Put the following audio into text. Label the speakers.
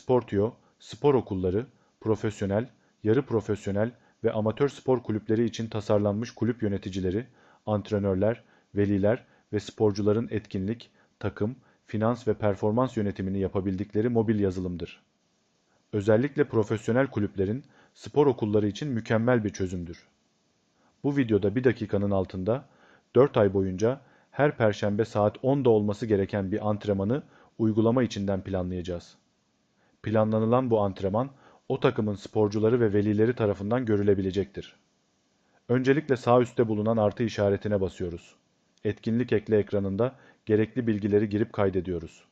Speaker 1: Sportio, spor okulları, profesyonel, yarı profesyonel ve amatör spor kulüpleri için tasarlanmış kulüp yöneticileri, antrenörler, veliler ve sporcuların etkinlik, takım, finans ve performans yönetimini yapabildikleri mobil yazılımdır. Özellikle profesyonel kulüplerin spor okulları için mükemmel bir çözümdür. Bu videoda bir dakikanın altında 4 ay boyunca her perşembe saat 10'da olması gereken bir antrenmanı uygulama içinden planlayacağız. Planlanılan bu antrenman o takımın sporcuları ve velileri tarafından görülebilecektir. Öncelikle sağ üstte bulunan artı işaretine basıyoruz. Etkinlik ekle ekranında gerekli bilgileri girip kaydediyoruz.